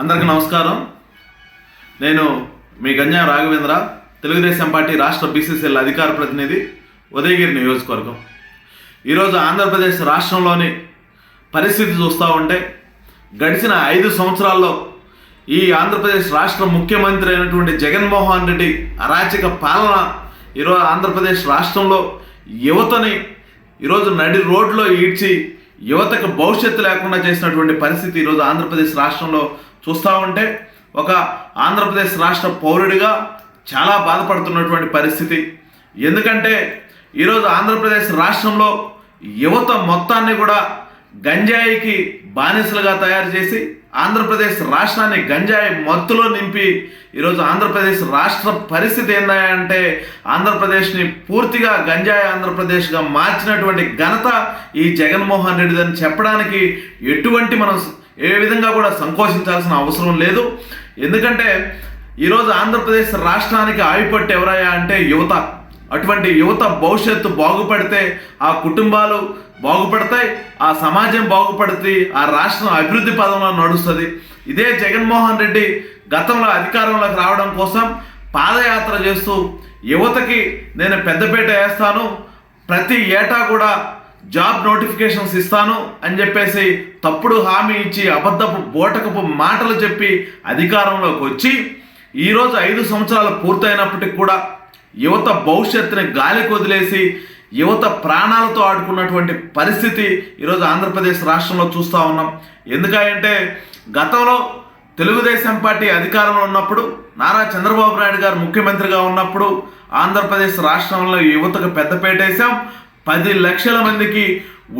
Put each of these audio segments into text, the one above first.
అందరికీ నమస్కారం. నేను మీ గంజా రాఘవేంద్ర తెలుగుదేశం పార్టీ రాష్ట్ర బీసీసీఎల్ అధికార ప్రతినిధి ఉదయగిరి నియోజకవర్గం. ఈరోజు ఆంధ్రప్రదేశ్ రాష్ట్రంలోని పరిస్థితి చూస్తూ ఉంటే గడిచిన ఐదు సంవత్సరాల్లో ఈ ఆంధ్రప్రదేశ్ రాష్ట్ర ముఖ్యమంత్రి అయినటువంటి జగన్మోహన్ రెడ్డి అరాచక పాలన ఈరోజు ఆంధ్రప్రదేశ్ రాష్ట్రంలో యువతని ఈరోజు నడి రోడ్లో ఈడ్చి యువతకు భవిష్యత్తు లేకుండా చేసినటువంటి పరిస్థితి ఈరోజు ఆంధ్రప్రదేశ్ రాష్ట్రంలో చూస్తూ ఉంటే ఒక ఆంధ్రప్రదేశ్ రాష్ట్ర పౌరుడిగా చాలా బాధపడుతున్నటువంటి పరిస్థితి. ఎందుకంటే ఈరోజు ఆంధ్రప్రదేశ్ రాష్ట్రంలో యువత మొత్తాన్ని కూడా గంజాయికి బానిసలుగా తయారు చేసి ఆంధ్రప్రదేశ్ రాష్ట్రాన్ని గంజాయి మత్తులో నింపి ఈరోజు ఆంధ్రప్రదేశ్ రాష్ట్ర పరిస్థితి ఏందంటే ఆంధ్రప్రదేశ్ని పూర్తిగా గంజాయి ఆంధ్రప్రదేశ్గా మార్చినటువంటి ఘనత ఈ జగన్మోహన్ రెడ్డిదని చెప్పడానికి ఎటువంటి మనం ఏ విధంగా కూడా సంకోచించాల్సిన అవసరం లేదు. ఎందుకంటే ఈరోజు ఆంధ్రప్రదేశ్ రాష్ట్రానికి ఆయుపట్టు ఎవరయ్యా అంటే యువత. అటువంటి యువత భవిష్యత్తు బాగుపడితే ఆ కుటుంబాలు బాగుపడతాయి ఆ సమాజం బాగుపడుతుంది ఆ రాష్ట్రం అభివృద్ధి పదంలో నడుస్తుంది. ఇదే జగన్మోహన్ రెడ్డి గతంలో అధికారంలోకి రావడం కోసం పాదయాత్ర చేస్తూ యువతకి నేను పెద్దపేట వేస్తాను. ప్రతి ఏటా కూడా జాబ్ నోటిఫికేషన్స్ ఇస్తాను అని చెప్పేసి తప్పుడు హామీ ఇచ్చి అబద్ధపు బోటకపు మాటలు చెప్పి అధికారంలోకి వచ్చి ఈరోజు ఐదు సంవత్సరాలు పూర్తయినప్పటికి కూడా యువత భవిష్యత్తుని గాలికి వదిలేసి యువత ప్రాణాలతో ఆడుకున్నటువంటి పరిస్థితి ఈరోజు ఆంధ్రప్రదేశ్ రాష్ట్రంలో చూస్తూ ఉన్నాం. ఎందుకంటే గతంలో తెలుగుదేశం పార్టీ అధికారంలో ఉన్నప్పుడు నారా చంద్రబాబు నాయుడు గారు ముఖ్యమంత్రిగా ఉన్నప్పుడు ఆంధ్రప్రదేశ్ రాష్ట్రంలో యువతకు పెద్దపేట వేసాం పది లక్షల మందికి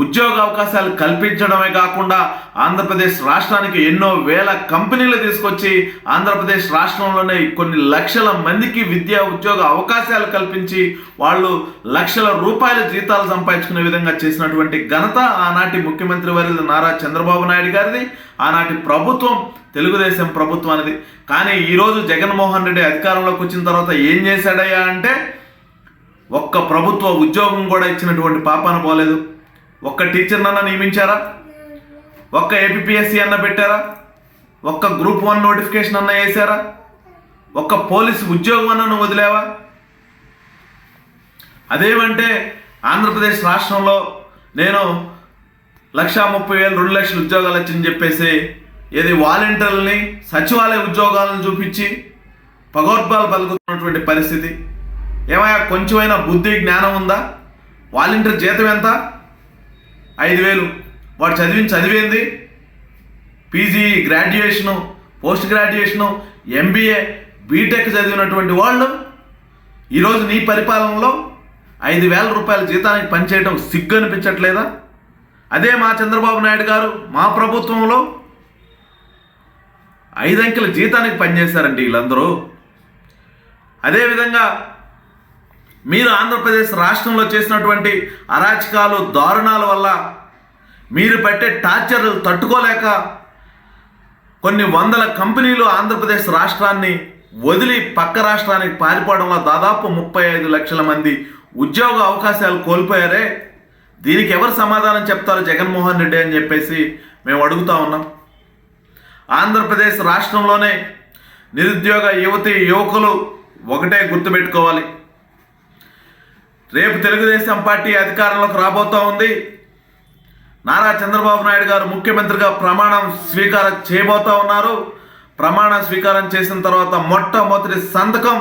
ఉద్యోగ అవకాశాలు కల్పించడమే కాకుండా ఆంధ్రప్రదేశ్ రాష్ట్రానికి ఎన్నో వేల కంపెనీలు తీసుకొచ్చి ఆంధ్రప్రదేశ్ రాష్ట్రంలోనే కొన్ని లక్షల మందికి విద్యా ఉద్యోగ అవకాశాలు కల్పించి వాళ్ళు లక్షల రూపాయల జీతాలు సంపాదించుకునే విధంగా చేసినటువంటి ఘనత ఆనాటి ముఖ్యమంత్రి వారి నారా చంద్రబాబు నాయుడు గారిది. ఆనాటి ప్రభుత్వం తెలుగుదేశం ప్రభుత్వం అనేది కానీ ఈరోజు జగన్మోహన్ రెడ్డి అధికారంలోకి వచ్చిన తర్వాత ఏం చేశాడయ్యా అంటే ఒక్క ప్రభుత్వ ఉద్యోగం కూడా ఇచ్చినటువంటి పాపాన పోలేదు. ఒక్క టీచర్నన్నా నియమించారా? ఒక్క ఏపీఎస్సీ అన్న పెట్టారా? ఒక్క గ్రూప్ వన్ నోటిఫికేషన్ అన్న వేసారా ఒక్క పోలీస్ ఉద్యోగం అన్న నువ్వు వదిలేవా? అదేమంటే ఆంధ్రప్రదేశ్ రాష్ట్రంలో నేను లక్షా ముప్పై వేలు రెండు లక్షల ఉద్యోగాలు వచ్చని చెప్పేసి ఏది వాలంటీర్లని సచివాలయ ఉద్యోగాలను చూపించి పగోర్బాలు పలుకుతున్నటువంటి పరిస్థితి. ఏమయ్యా కొంచెమైనా బుద్ధి జ్ఞానం ఉందా? వాలంటీర్ జీతం ఎంత? ఐదు వేలు. వాడు చదివిన చదివేంది? PG graduation post graduation MBA BTech చదివినటువంటి వాళ్ళు ఈరోజు నీ పరిపాలనలో ఐదు వేల రూపాయల జీతానికి పనిచేయడం సిగ్గు అనిపించట్లేదా అదే మా చంద్రబాబు నాయుడు గారు మా ప్రభుత్వంలో ఐదంకెల జీతానికి పనిచేశారండి వీళ్ళందరూ. అదేవిధంగా మీరు ఆంధ్రప్రదేశ్ రాష్ట్రంలో చేసినటువంటి అరాచకాలు దారుణాల వల్ల మీరు పెట్టే టార్చర్లు తట్టుకోలేక కొన్ని వందల కంపెనీలు ఆంధ్రప్రదేశ్ రాష్ట్రాన్ని వదిలి పక్క రాష్ట్రానికి పారిపోవడంలో దాదాపు ముప్పై ఐదు లక్షల మంది ఉద్యోగ అవకాశాలు కోల్పోయారే. దీనికి ఎవరు సమాధానం చెప్తారు జగన్మోహన్ రెడ్డి అని చెప్పేసి మేము అడుగుతా ఉన్నాం. ఆంధ్రప్రదేశ్ రాష్ట్రంలోనే నిరుద్యోగ యువతి యువకులు ఒకటే గుర్తుపెట్టుకోవాలి. రేపు తెలుగుదేశం పార్టీ అధికారంలోకి రాబోతూ ఉంది. నారా చంద్రబాబు నాయుడు గారు ముఖ్యమంత్రిగా ప్రమాణం స్వీకారం చేయబోతా ఉన్నారు. ప్రమాణ స్వీకారం చేసిన తర్వాత మొట్టమొదటి సంతకం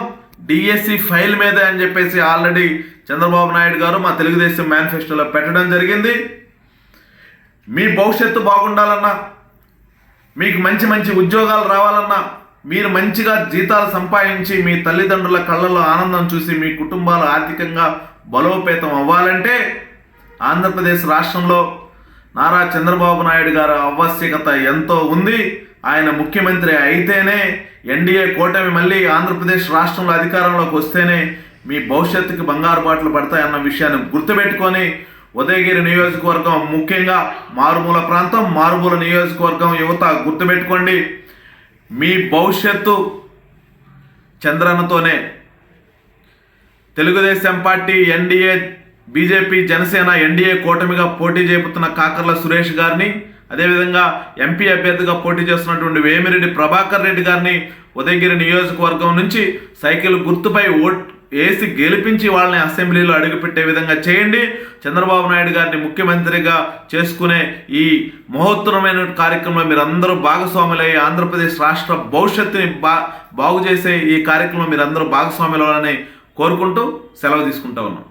డిఎస్సి ఫైల్ మీదే అని చెప్పేసి ఆల్రెడీ చంద్రబాబు నాయుడు గారు మా తెలుగుదేశం మేనిఫెస్టోలో పెట్టడం జరిగింది. మీ భవిష్యత్తు బాగుండాలన్నా మీకు మంచి మంచి ఉద్యోగాలు రావాలన్నా మీరు మంచిగా జీతాలు సంపాదించి మీ తల్లిదండ్రుల కళ్ళల్లో ఆనందం చూసి మీ కుటుంబాలు ఆర్థికంగా బలోపేతం అవ్వాలంటే ఆంధ్రప్రదేశ్ రాష్ట్రంలో నారా చంద్రబాబు నాయుడు గారి ఆవశ్యకత ఎంతో ఉంది. ఆయన ముఖ్యమంత్రి అయితేనే ఎన్డీఏ కూటమి మళ్ళీ ఆంధ్రప్రదేశ్ రాష్ట్రంలో అధికారంలోకి వస్తేనే మీ భవిష్యత్తుకి బంగారు బాటలు పడతాయన్న విషయాన్ని గుర్తుపెట్టుకొని ఉదయగిరి నియోజకవర్గం ముఖ్యంగా మారుమూల ప్రాంతం మారుమూల నియోజకవర్గం యువత గుర్తుపెట్టుకోండి. మీ భవిష్యత్తు చంద్రన్నతోనే Telugu Desam party NDA BJP Janasena NDA కూటమిగా పోటీ చేపుతున్న కాకర్ల సురేష్ గారిని అదేవిధంగా ఎంపీ అభ్యర్థిగా పోటీ చేస్తున్నటువంటి వేమిరెడ్డి ప్రభాకర్ రెడ్డి గారిని ఉదయగిరి నియోజకవర్గం నుంచి సైకిల్ గుర్తుపై ఓట్ వేసి గెలిపించి వాళ్ళని అసెంబ్లీలో అడుగుపెట్టే విధంగా చేయండి. చంద్రబాబు నాయుడు గారిని ముఖ్యమంత్రిగా చేసుకునే ఈ మహోత్తరమైన కార్యక్రమంలో మీరందరూ భాగస్వాములై ఆంధ్రప్రదేశ్ రాష్ట్ర భవిష్యత్తుని బా బాగు చేసే ఈ కార్యక్రమంలో మీరందరూ భాగస్వాములు అవ్వాలని కోరుకుంటూ సెలవు తీసుకుంటా ఉన్నాం.